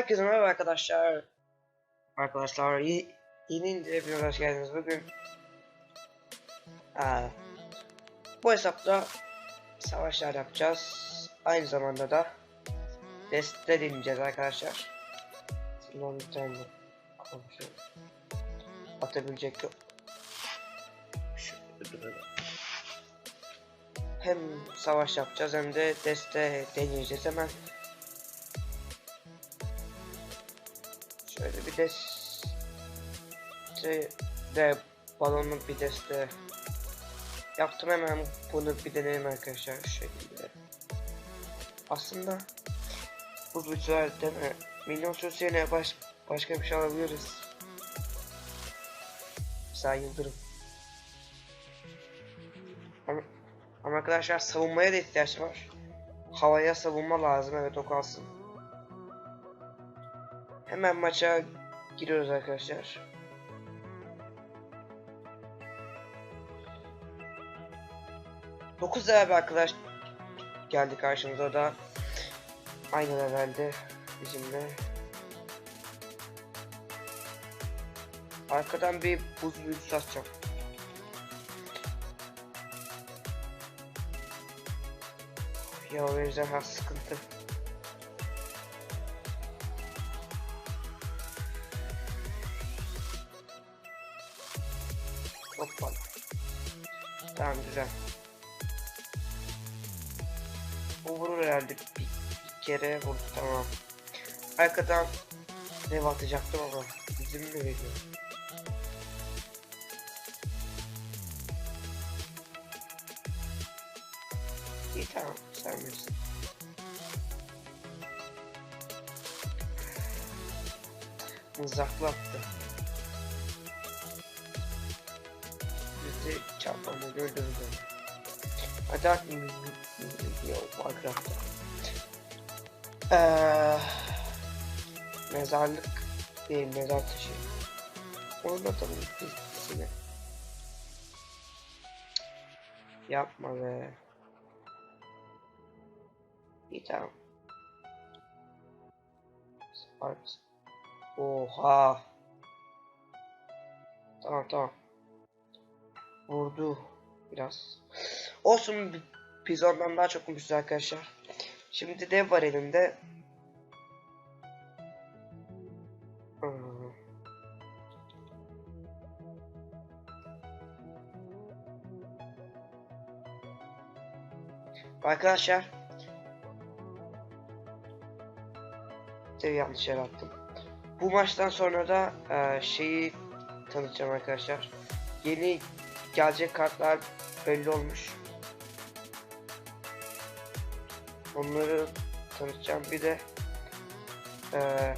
Herkese merhaba arkadaşlar. Arkadaşlar y- yeni indirime hoş geldiniz. Bugün eee, bu hesapta savaşlar yapacağız. Aynı zamanda da deste deneyeceğiz arkadaşlar. Şimdi onu bir tane komşu atabilecek yok. Hem savaş yapacağız hem de deste deneyeceğiz hemen. Deste de balonlu bir deste yaptım hemen bunu bir deneyelim arkadaşlar şu şekilde. Aslında bu bütçeler deme milyon söz yerine baş, başka bir şey alabiliriz. Mesela yıldırım. Ama, ama arkadaşlar savunmaya da ihtiyaç var. Havaya savunma lazım evet o kalsın. Hemen maça giriyoruz arkadaşlar. Dokuz level arkadaş geldi karşımıza da aynı levelde bizimle. Arkadan bir buz büyüsü atacağım. Ya o yüzden sıkıntı. Güzel. O vurur herhalde bir, bir kere vurdu tamam. Arkadan dev atacaktım ama izin mi veriyor? İyi tamam sen bilirsin. Mızraklı çarpmanı öldürdü. Hadi at yok Minecraft'ta. Eee mezarlık değil mezar taşı. Onu da tabii bizimle. Yapma be. İyi tamam. Spark. Oha. Tamam tamam vurdu biraz. Olsun bi- biz daha çok mutluyuz arkadaşlar. Şimdi dev var elimde. Hmm. Arkadaşlar Dev yanlış yer attım. Bu maçtan sonra da e, şeyi tanıtacağım arkadaşlar. Yeni gelecek kartlar belli olmuş. Onları tanıtacağım. Bir de eee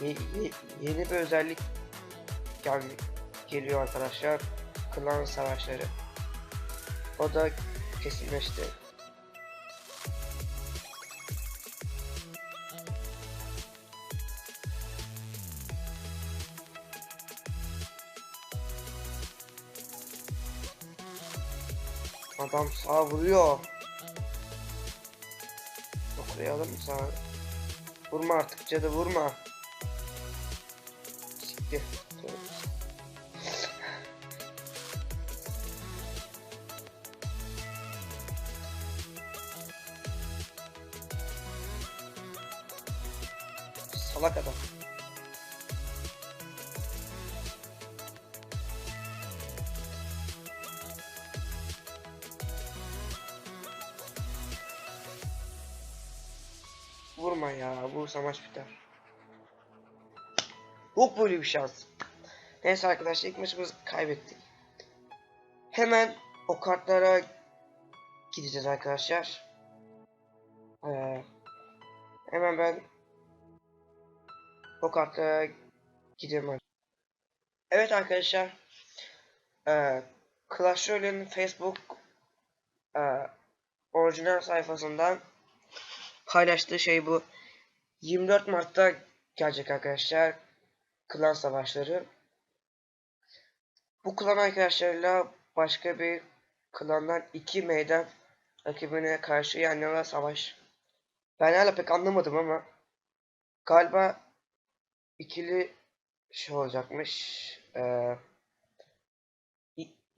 ye- ye- yeni bir özellik gel geliyor arkadaşlar. Klan savaşları. O da kesinleşti. Adam sağ vuruyor. Okuyalım mı sağ? Vurma artık cadı vurma. Siktir. Salak adam. Vurma ya. Vursa maç biter. Yok böyle bir şans. Neyse arkadaşlar ilk maçımızı kaybettik. Hemen o kartlara gideceğiz arkadaşlar. Ee, hemen ben o kartlara gidiyorum. Evet arkadaşlar. Ee, Clash Royale'in Facebook e, orijinal sayfasından paylaştığı şey bu. 24 Mart'ta gelecek arkadaşlar. Klan savaşları. Bu klan arkadaşlarıyla başka bir klandan iki meydan rakibine karşı yan yana savaş Ben hala pek anlamadım ama galiba ikili şey olacakmış. Ee,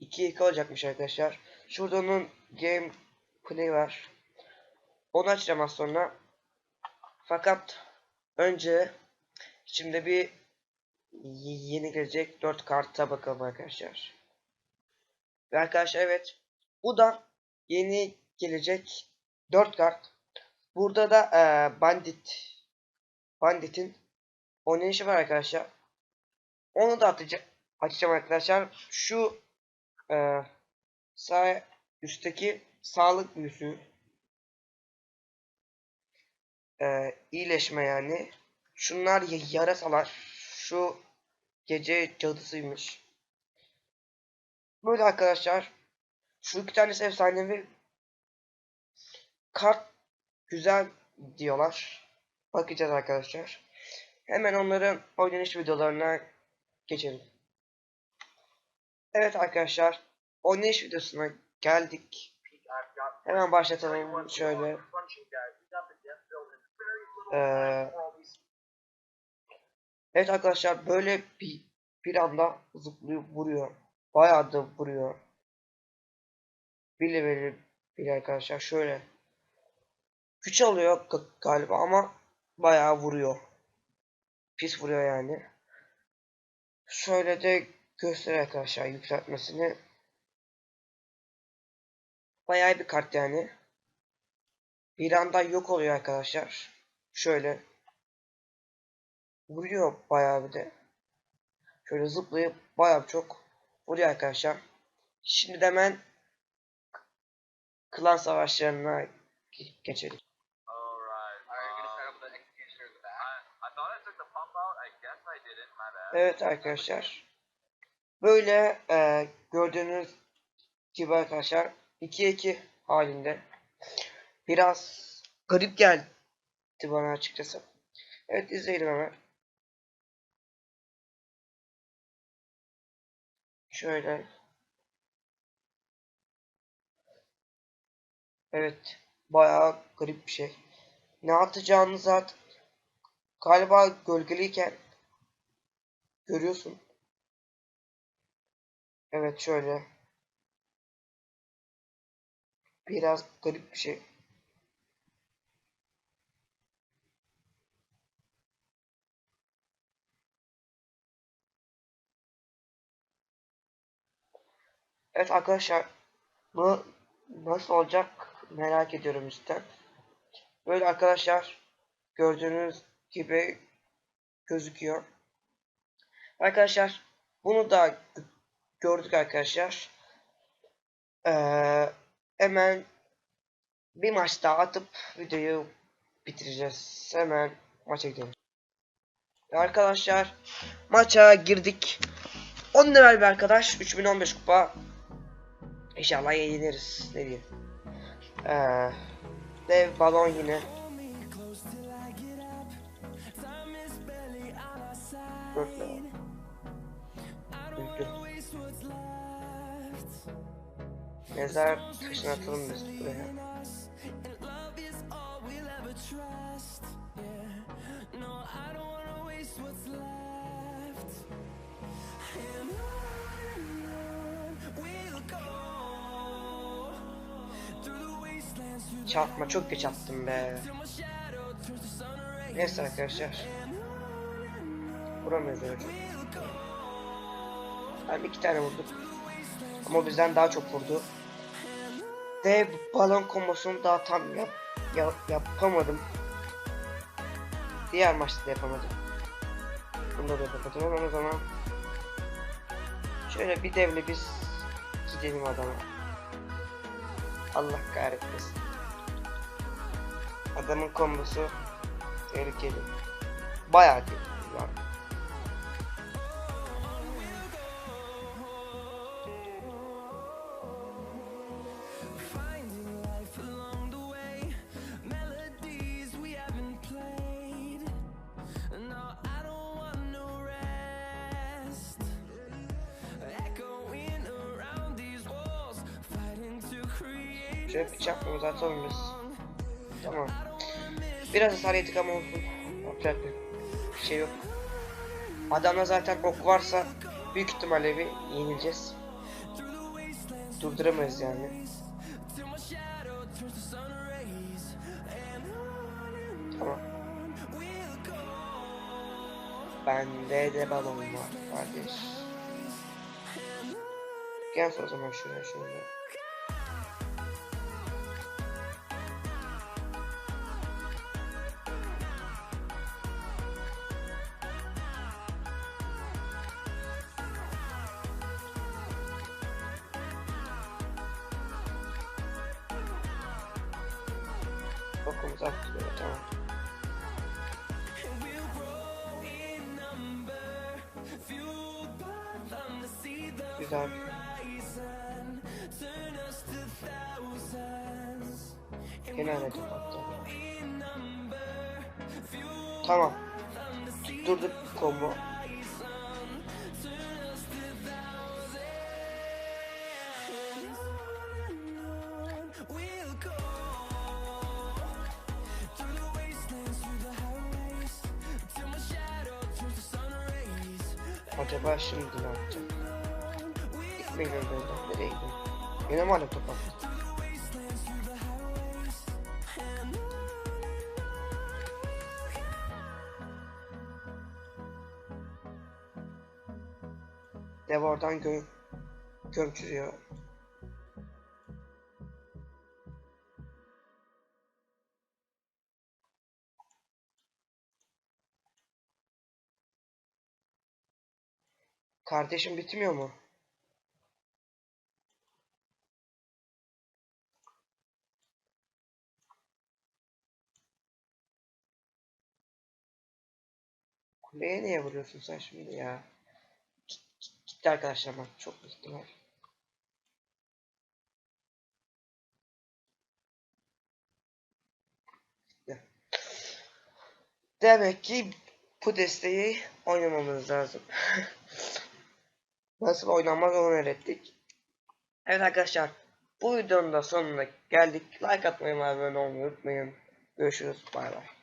2-2 olacakmış arkadaşlar. Şurada onun gameplay var. Onu açacağım az sonra. Fakat önce şimdi bir yeni gelecek 4 karta bakalım arkadaşlar. Ve arkadaşlar evet bu da yeni gelecek 4 kart. Burada da eee, Bandit Bandit'in oynayışı var arkadaşlar. Onu da atacağım, açacağım arkadaşlar. Şu eee sağ üstteki sağlık büyüsü eee, iyileşme yani. Şunlar yarasalar. Şu gece cadısıymış. Böyle arkadaşlar. Şu iki tanesi efsanevi. Kart güzel diyorlar. Bakacağız arkadaşlar. Hemen onların oynanış videolarına geçelim. Evet arkadaşlar. Oynayış videosuna geldik. Hemen başlatalım şöyle. Ee, evet arkadaşlar böyle bir bir anda zıplıyor vuruyor. Bayağı da vuruyor. Bile bile bile arkadaşlar şöyle. Güç alıyor ga- galiba ama bayağı vuruyor. Pis vuruyor yani. Şöyle de göster arkadaşlar yükseltmesini. Bayağı bir kart yani. Bir anda yok oluyor arkadaşlar. Şöyle. Vuruyor bayağı bir de. Şöyle zıplayıp bayağı çok vuruyor arkadaşlar. Şimdi de hemen klan savaşlarına ge- geçelim. Um, start up with the executioner in the back? I, I thought I took the pump out. I guess I didn't. My bad. Evet arkadaşlar. Böyle e, gördüğünüz gibi arkadaşlar 2'ye 2 halinde. Biraz garip geldi bana açıkçası. Evet izleyelim hemen. Şöyle. Evet. Bayağı garip bir şey. Ne atacağını zaten galiba gölgeliyken görüyorsun. Evet şöyle. Biraz garip bir şey. Evet arkadaşlar bu nasıl olacak merak ediyorum cidden. Böyle arkadaşlar gördüğünüz gibi gözüküyor. Arkadaşlar bunu da gördük arkadaşlar. Ee, hemen bir maç daha atıp videoyu bitireceğiz. Hemen maça gidelim. Arkadaşlar maça girdik. 10 level bir arkadaş. 3015 kupa. İnşallah yeniriz. Ne diyeyim. Ee, dev balon yine. Mezar taşına atalım biz buraya. Çarpma çok geç attım be. Neyse arkadaşlar. Vuramıyoruz öyle. Hem iki tane vurduk. Ama bizden daha çok vurdu. Dev balon kombosunu daha tam yap, yap, yapamadım. Diğer maçta da yapamadım. Bunda da yapamadım ama o zaman şöyle bir devle biz gidelim adama. Allah kahretmesin. Adamın kombosu tehlikeli. Bayağı tehlikeli var. Finding life along the way, melodies we haven't played. No, I don't want no rest. Echoing around these walls, fighting to create Şöyle bıçakla uzatalım biz. Tamam. Biraz hasar yedik ama olsun. Yapacak bir şey yok. Adamda zaten ok varsa büyük ihtimalle bir yenileceğiz. Durduramayız yani. Tamam. Bende de balon var kardeş. Gel o zaman şuraya şöyle. Okumuz atlıyor tamam. Güzel. Aynı kapattı. Tamam. Durduk combo. Acaba şimdi ne yapacak? Gitmeyin öyle. Nereye gidiyor? Yine mi hala top attı? Dev oradan gö gömçürüyor. Kardeşim bitmiyor mu? Kuleye niye vuruyorsun sen şimdi ya? Git- git- Gitti arkadaşlar bak çok ihtimal. Demek ki bu desteği oynamamız lazım. Nasıl oynanmaz onu öğrettik. Evet arkadaşlar bu videonun da sonuna geldik. Like atmayı ve abone olmayı unutmayın. Görüşürüz. Bay bay.